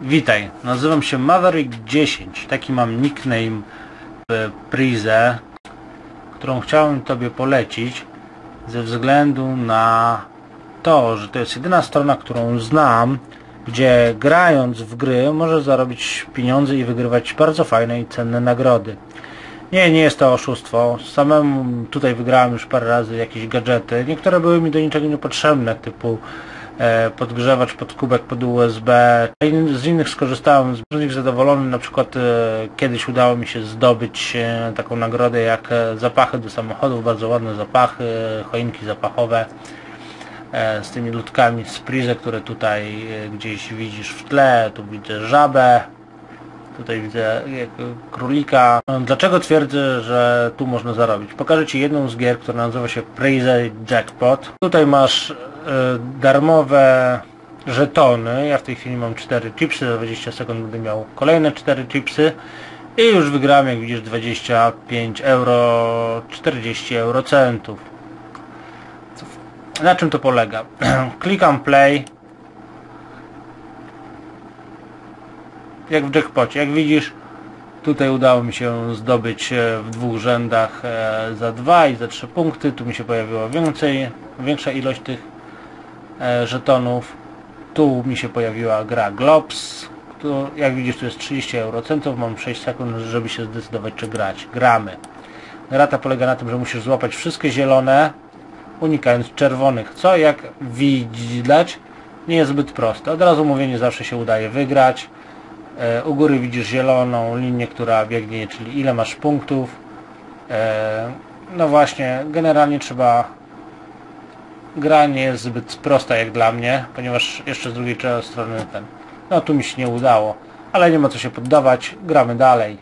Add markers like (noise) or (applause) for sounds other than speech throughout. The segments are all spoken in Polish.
Witaj, nazywam się Maverick10. Taki mam nickname w Prize, którą chciałem Tobie polecić ze względu na to, że to jest jedyna strona, którą znam, gdzie grając w gry możesz zarobić pieniądze i wygrywać bardzo fajne i cenne nagrody. Nie, nie jest to oszustwo. Samemu tutaj wygrałem już parę razy jakieś gadżety. Niektóre były mi do niczego niepotrzebne, typu e, podgrzewacz pod kubek pod USB. Z innych skorzystałem, z nich zadowolony. Na przykład e, kiedyś udało mi się zdobyć e, taką nagrodę jak e, zapachy do samochodów, bardzo ładne zapachy, e, choinki zapachowe e, z tymi ludkami z Prize, które tutaj e, gdzieś widzisz w tle. Tu widzę żabę, Tutaj widzę królika. Dlaczego twierdzę, że tu można zarobić? Pokażę Ci jedną z gier, która nazywa się Praise Jackpot. Tutaj masz e, darmowe żetony. Ja w tej chwili mam 4 chipsy, za 20 sekund będę miał kolejne 4 chipsy. I już wygrałem, jak widzisz, 25 euro, 40 eurocentów. Na czym to polega? (clears throat) Klikam play. jak w jackpocie. Jak widzisz, tutaj udało mi się zdobyć e, w dwóch rzędach e, za dwa i za trzy punkty. Tu mi się pojawiło więcej, większa ilość tych e, żetonów. Tu mi się pojawiła gra Globs. Jak widzisz, tu jest 30 eurocentów. Mam 6 sekund, żeby się zdecydować, czy grać. Gramy. Gra ta polega na tym, że musisz złapać wszystkie zielone, unikając czerwonych, co jak widać nie jest zbyt proste. Od razu mówię, nie zawsze się udaje wygrać. E, U góry widzisz zieloną linię, która biegnie, czyli ile masz punktów. E, No właśnie, generalnie trzeba... Gra nie jest zbyt prosta jak dla mnie, ponieważ jeszcze z drugiej strony ten... No tu mi się nie udało, ale nie ma co się poddawać, gramy dalej.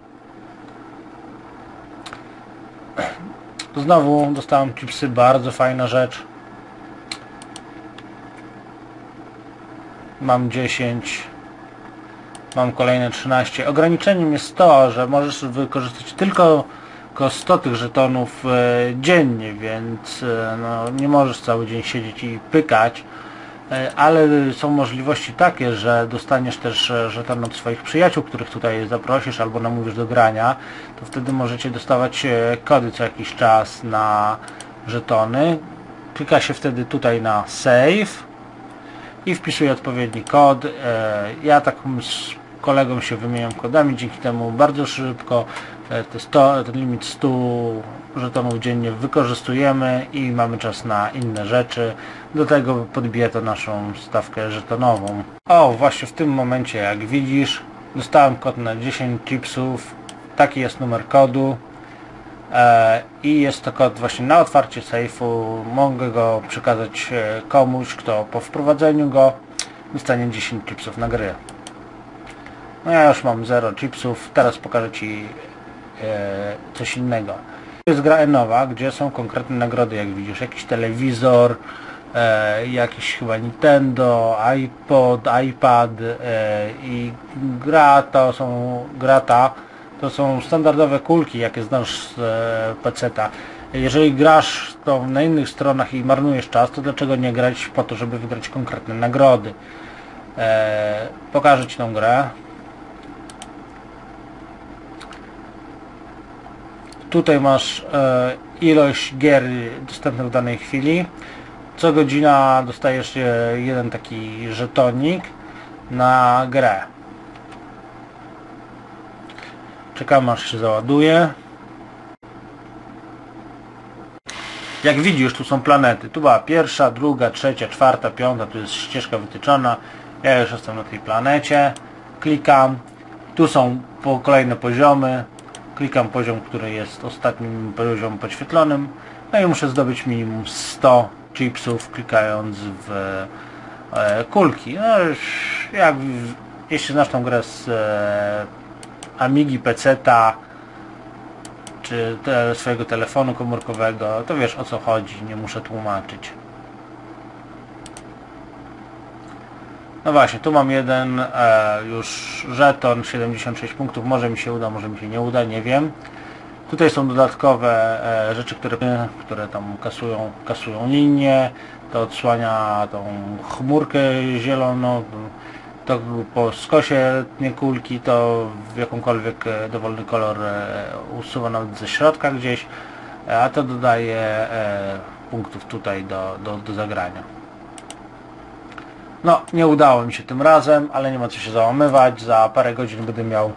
Znowu dostałem chipsy, bardzo fajna rzecz. Mam 10 mam kolejne 13. Ograniczeniem jest to, że możesz wykorzystać tylko, tylko 100 tych żetonów e, dziennie, więc e, no, nie możesz cały dzień siedzieć i pykać, e, ale są możliwości takie, że dostaniesz też żeton od swoich przyjaciół, których tutaj zaprosisz albo namówisz do grania, to wtedy możecie dostawać kody co jakiś czas na żetony. Klika się wtedy tutaj na save i wpisuję odpowiedni kod. Ja taką z kolegą się wymieniam kodami, dzięki temu bardzo szybko te 100, ten limit 100 żetonów dziennie wykorzystujemy i mamy czas na inne rzeczy. Do tego podbija to naszą stawkę żetonową. O, właśnie w tym momencie, jak widzisz, dostałem kod na 10 chipsów. Taki jest numer kodu. E, i jest to kod właśnie na otwarcie sejfu. Mogę go przekazać e, komuś, kto po wprowadzeniu go dostanie 10 chipsów na gry. No ja już mam 0 chipsów, teraz pokażę Ci coś innego. To jest gra Enowa, gdzie są konkretne nagrody, jak widzisz, jakiś telewizor, e, jakiś chyba Nintendo, iPod, iPad e, i gra to są gra ta to są standardowe kulki, jakie znasz z e, peceta. Jeżeli grasz to na innych stronach i marnujesz czas, to dlaczego nie grać po to, żeby wygrać konkretne nagrody? E, pokażę Ci tą grę. Tutaj masz e, ilość gier dostępnych w danej chwili. Co godzina dostajesz e, jeden taki żetonik na grę. Czekamy aż się załaduje. Jak widzisz, tu są planety. Tu była pierwsza, druga, trzecia, czwarta, piąta. Tu jest ścieżka wytyczona. Ja już jestem na tej planecie. Klikam. Tu są kolejne poziomy. Klikam poziom, który jest ostatnim poziomem podświetlonym. No i muszę zdobyć minimum 100 chipsów, klikając w e, kulki. No już jak jeśli znasz tą grę z e, Amigi, Peceta czy te, swojego telefonu komórkowego, to wiesz o co chodzi, nie muszę tłumaczyć. No właśnie, tu mam jeden e, już żeton, 76 punktów, może mi się uda, może mi się nie uda, nie wiem. Tutaj są dodatkowe e, rzeczy, które, które tam kasują, kasują linię, to odsłania tą chmurkę zieloną, to po skosie nie kulki to w jakąkolwiek e, dowolny kolor e, usuwa nawet ze środka gdzieś, e, a to dodaje punktów tutaj do, do, do zagrania. No, nie udało mi się tym razem, ale nie ma co się załamywać. Za parę godzin będę miał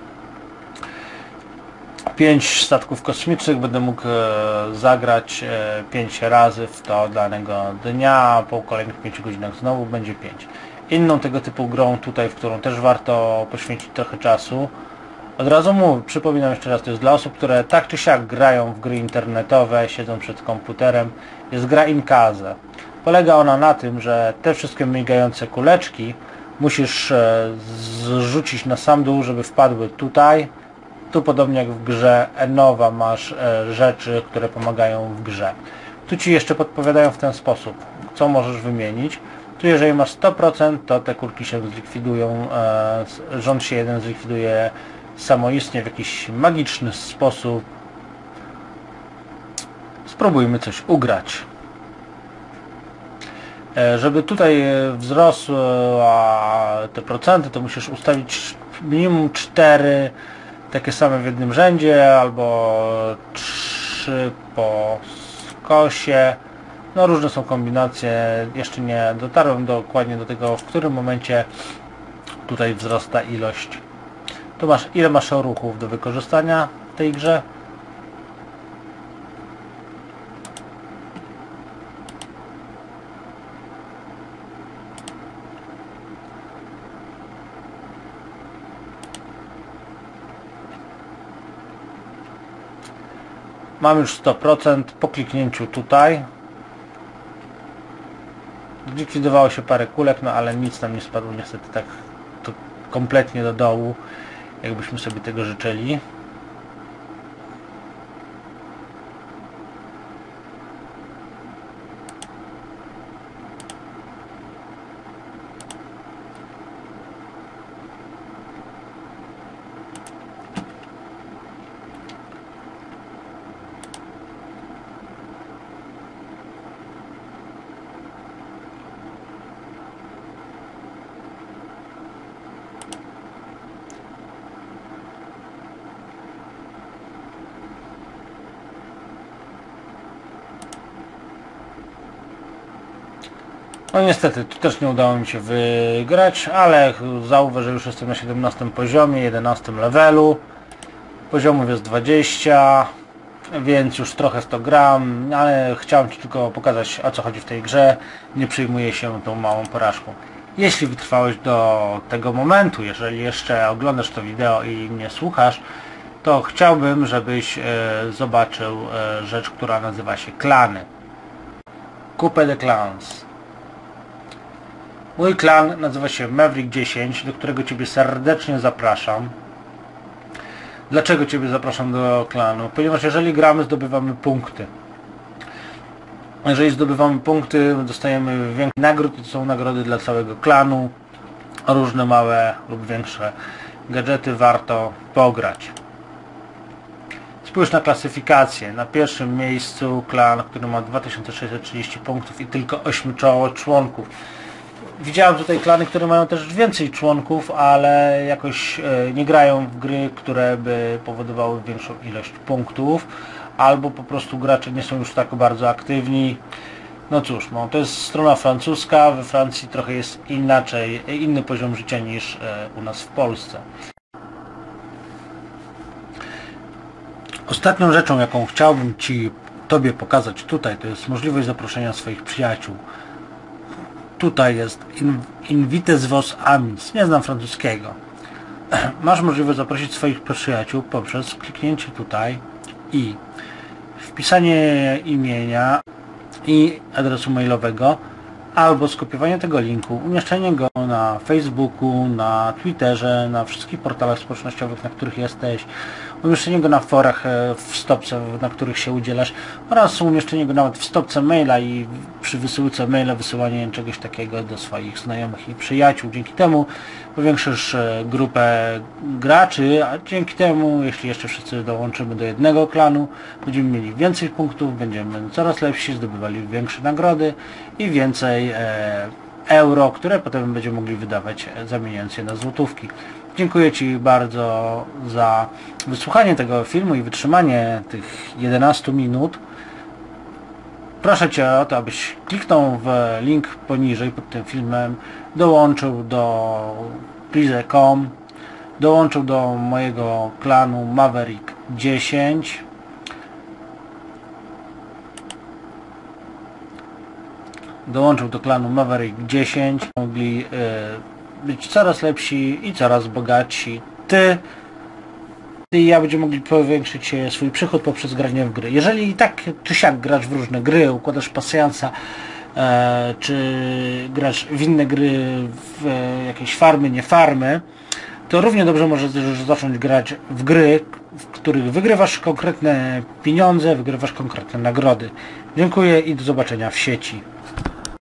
5 statków kosmicznych, będę mógł e, zagrać 5 razy w to danego dnia, po kolejnych 5 godzinach znowu będzie 5. Inną tego typu grą tutaj, w którą też warto poświęcić trochę czasu. Od razu mówię, przypominam jeszcze raz, to jest dla osób, które tak czy siak grają w gry internetowe, siedzą przed komputerem. Jest gra Inkaze. Polega ona na tym, że te wszystkie migające kuleczki musisz e, zrzucić na sam dół, żeby wpadły tutaj. Tu podobnie jak w grze Enowa masz e, rzeczy, które pomagają w grze. Tu Ci jeszcze podpowiadają w ten sposób, co możesz wymienić. Tu jeżeli masz 100% to te kulki się zlikwidują, e, rząd się jeden zlikwiduje samoistnie w jakiś magiczny sposób. Spróbujmy coś ugrać. Żeby tutaj wzrosły te procenty, to musisz ustawić minimum 4 takie same w jednym rzędzie, albo 3 po skosie. No różne są kombinacje, jeszcze nie dotarłem dokładnie do tego, w którym momencie tutaj wzrasta ilość. Tu masz, ile masz ruchów do wykorzystania w tej grze. Mam już 100% po kliknięciu tutaj. Zlikwidowało się parę kulek, no ale nic nam nie spadło niestety tak kompletnie do dołu, jakbyśmy sobie tego życzyli. No niestety, tu też nie udało mi się wygrać, ale zauważ, że już jestem na 17 poziomie, 11 levelu. Poziomów jest 20, więc już trochę 100 gram, ale chciałem Ci tylko pokazać o co chodzi w tej grze. Nie przyjmuję się tą małą porażką. Jeśli wytrwałeś do tego momentu, jeżeli jeszcze oglądasz to wideo i nie słuchasz, to chciałbym, żebyś e, zobaczył e, rzecz, która nazywa się klany. Coupe de Clans. Mój klan nazywa się Maverick 10, do którego Ciebie serdecznie zapraszam. Dlaczego Ciebie zapraszam do klanu? Ponieważ jeżeli gramy, zdobywamy punkty. Jeżeli zdobywamy punkty, dostajemy większe nagród, to są nagrody dla całego klanu. Różne małe lub większe gadżety warto pograć. Spójrz na klasyfikację. Na pierwszym miejscu klan, który ma 2630 punktów i tylko 8 członków. Widziałem tutaj klany, które mają też więcej członków, ale jakoś e, nie grają w gry, które by powodowały większą ilość punktów, albo po prostu gracze nie są już tak bardzo aktywni. No cóż, no, to jest strona francuska, we Francji trochę jest inaczej, inny poziom życia niż e, u nas w Polsce. Ostatnią rzeczą, jaką chciałbym Ci, Tobie pokazać tutaj, to jest możliwość zaproszenia swoich przyjaciół tutaj jest in, invites vos amis, nie znam francuskiego. (clears throat) Masz możliwość zaprosić swoich przyjaciół poprzez kliknięcie tutaj i wpisanie imienia i adresu mailowego albo skopiowanie tego linku, umieszczenie go na Facebooku, na Twitterze, na wszystkich portalach społecznościowych, na których jesteś, umieszczenie go na forach e, w stopce, na których się udzielasz oraz umieszczenie go nawet w stopce maila i przy wysyłce maila wysyłanie czegoś takiego do swoich znajomych i przyjaciół. Dzięki temu powiększysz e, grupę graczy, a dzięki temu, jeśli jeszcze wszyscy dołączymy do jednego klanu, będziemy mieli więcej punktów, będziemy coraz lepsi, zdobywali większe nagrody i więcej e, euro, które potem będziemy mogli wydawać e, zamieniając je na złotówki. Dziękuję Ci bardzo za wysłuchanie tego filmu i wytrzymanie tych 11 minut. Proszę Cię o to, abyś kliknął w link poniżej pod tym filmem, dołączył do Plize.com, dołączył do mojego klanu Maverick 10. Dołączył do klanu Maverick 10. Mogli e, być coraz lepsi i coraz bogatsi. Ty i ja będziemy mogli powiększyć e, swój przychód poprzez granie w gry. Jeżeli i tak czy siak grasz w różne gry, układasz pasjansa, e, czy grasz w inne gry, w e, jakieś farmy, nie farmy, to równie dobrze możesz już zacząć grać w gry, w których wygrywasz konkretne pieniądze, wygrywasz konkretne nagrody. Dziękuję i do zobaczenia w sieci.